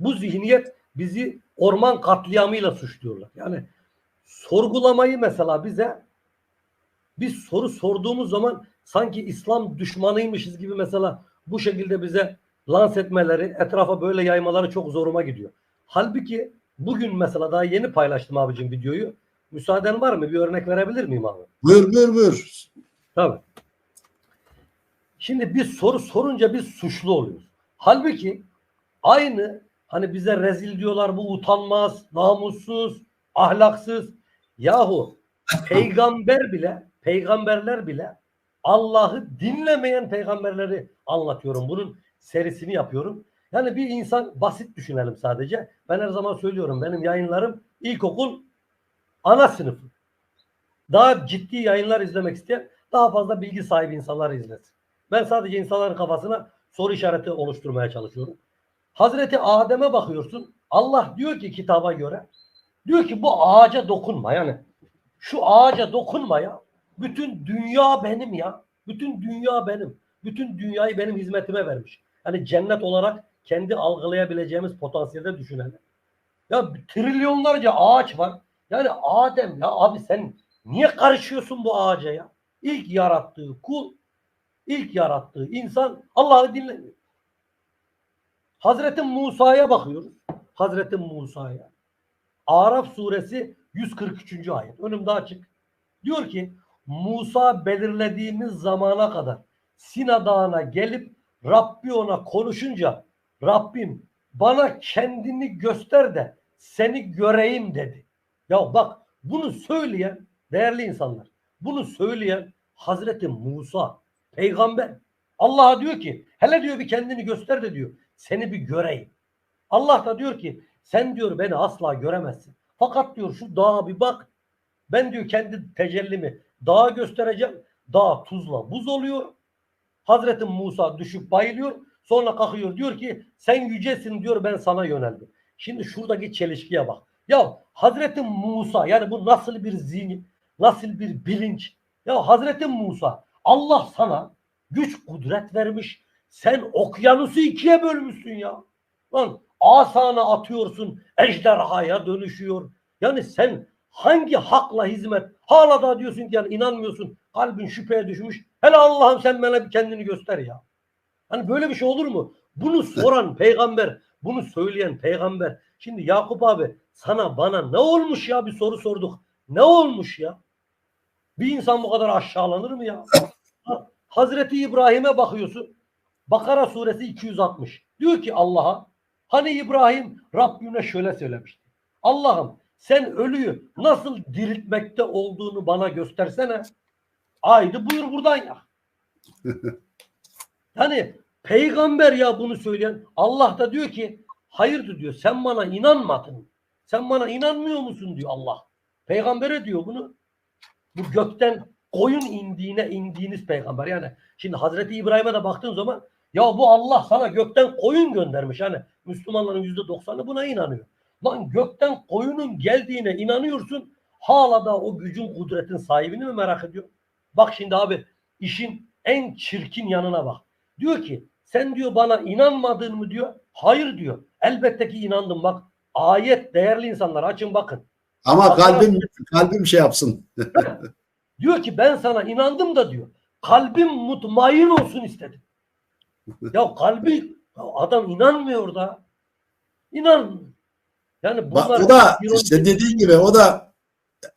Bu zihniyet bizi orman katliamıyla suçluyorlar. Yani sorgulamayı mesela bize bir soru sorduğumuz zaman sanki İslam düşmanıymışız gibi mesela bu şekilde bize lans etmeleri, etrafa böyle yaymaları çok zoruma gidiyor. Halbuki bugün mesela daha yeni paylaştım abicim videoyu. Müsaaden var mı? Bir örnek verebilir miyim abi? Buyur buyur buyur. Tabii. Şimdi bir soru sorunca biz suçlu oluyoruz. Halbuki aynı hani bize rezil diyorlar bu utanmaz, namussuz, ahlaksız. Yahu peygamber bile, peygamberler bile Allah'ı dinlemeyen peygamberleri anlatıyorum. Bunun serisini yapıyorum. Yani bir insan basit düşünelim sadece. Ben her zaman söylüyorum benim yayınlarım ilkokul ana sınıfı. Daha ciddi yayınlar izlemek isteyen daha fazla bilgi sahibi insanlar izlesin. Ben sadece insanların kafasına soru işareti oluşturmaya çalışıyorum. Hazreti Adem'e bakıyorsun. Allah diyor ki kitaba göre diyor ki bu ağaca dokunma yani. Şu ağaca dokunma ya. Bütün dünya benim ya. Bütün dünya benim. Bütün dünyayı benim hizmetime vermiş. Yani cennet olarak kendi algılayabileceğimiz potansiyelde düşünelim. Ya trilyonlarca ağaç var. Yani Adem ya abi sen niye karışıyorsun bu ağaca ya? İlk yarattığı kul, ilk yarattığı insan Allah'ı dinlemiyor. Hazreti Musa'ya bakıyoruz. Hazreti Musa'ya. Araf suresi 143. ayet. Önümde açık. Diyor ki Musa belirlediğimiz zamana kadar Sina Dağı'na gelip Rabbi ona konuşunca Rabbim bana kendini göster de seni göreyim dedi. Ya bak bunu söyleyen değerli insanlar bunu söyleyen Hazreti Musa peygamber Allah'a diyor ki hele diyor bir kendini göster de diyor seni bir göreyim. Allah da diyor ki sen diyor beni asla göremezsin. Fakat diyor şu dağa bir bak. Ben diyor kendi tecellimi dağa göstereceğim. Dağ tuzla buz oluyor. Hazreti Musa düşüp bayılıyor. Sonra kalkıyor diyor ki sen yücesin diyor ben sana yöneldim. Şimdi şuradaki çelişkiye bak. Ya Hazreti Musa yani bu nasıl bir zihin, nasıl bir bilinç? Ya Hazreti Musa Allah sana güç kudret vermiş. Sen okyanusu ikiye bölmüşsün ya. Lan asana atıyorsun ejderhaya dönüşüyor. Yani sen hangi hakla hizmet hala da diyorsun ki yani inanmıyorsun kalbin şüpheye düşmüş. Hele Allah'ım sen bana bir kendini göster ya. Hani böyle bir şey olur mu? Bunu soran peygamber, bunu söyleyen peygamber. Şimdi Yakup abi sana bana ne olmuş ya bir soru sorduk. Ne olmuş ya? Bir insan bu kadar aşağılanır mı ya? Hazreti İbrahim'e bakıyorsun. Bakara suresi 260. Diyor ki Allah'a hani İbrahim Rabbine şöyle söylemişti. Allah'ım sen ölüyü nasıl diriltmekte olduğunu bana göstersene. Haydi buyur buradan ya. yani peygamber ya bunu söyleyen Allah da diyor ki hayırdır diyor sen bana inanmadın. Sen bana inanmıyor musun diyor Allah. Peygambere diyor bunu. Bu gökten koyun indiğine indiğiniz peygamber. Yani şimdi Hazreti İbrahim'e de baktığın zaman ya bu Allah sana gökten koyun göndermiş. Yani Müslümanların yüzde doksanı buna inanıyor. Lan gökten koyunun geldiğine inanıyorsun. Hala da o gücün kudretin sahibini mi merak ediyor? Bak şimdi abi işin en çirkin yanına bak. Diyor ki sen diyor bana inanmadın mı diyor. Hayır diyor. Elbette ki inandım bak. Ayet değerli insanlar açın bakın. Ama kalbim kalbim şey yapsın. diyor ki ben sana inandım da diyor. Kalbim mutmain olsun istedim. Ya kalbi adam inanmıyor da. İnan. Yani bunlar Bak, o da işte dediğin gibi o da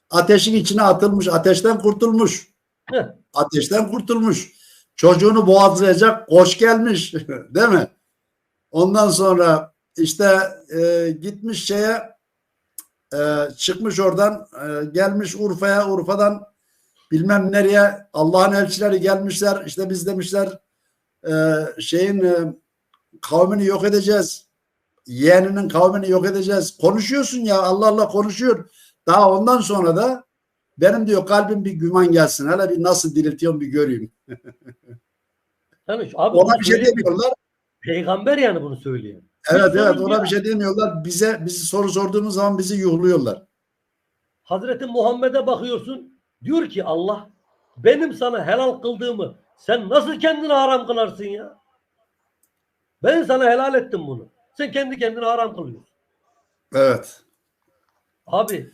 ateşin içine atılmış, ateşten kurtulmuş. Heh. Ateşten kurtulmuş. Çocuğunu boğazlayacak koş gelmiş. Değil mi? Ondan sonra işte e, gitmiş şeye e, çıkmış oradan e, gelmiş Urfa'ya Urfa'dan bilmem nereye Allah'ın elçileri gelmişler işte biz demişler e, şeyin e, kavmini yok edeceğiz. Yeğeninin kavmini yok edeceğiz. Konuşuyorsun ya Allah Allah konuşuyor. Daha ondan sonra da benim diyor kalbim bir güman gelsin. Hele bir nasıl diriltiyorum bir göreyim. Yani, abi ona bir şey demiyorlar. Peygamber yani bunu söylüyor. evet evet ona bir şey demiyorlar. Bize bizi soru sorduğumuz zaman bizi yuhluyorlar. Hazreti Muhammed'e bakıyorsun. Diyor ki Allah benim sana helal kıldığımı sen nasıl kendine haram kılarsın ya? Ben sana helal ettim bunu. Sen kendi kendine haram kılıyorsun. Evet. Abi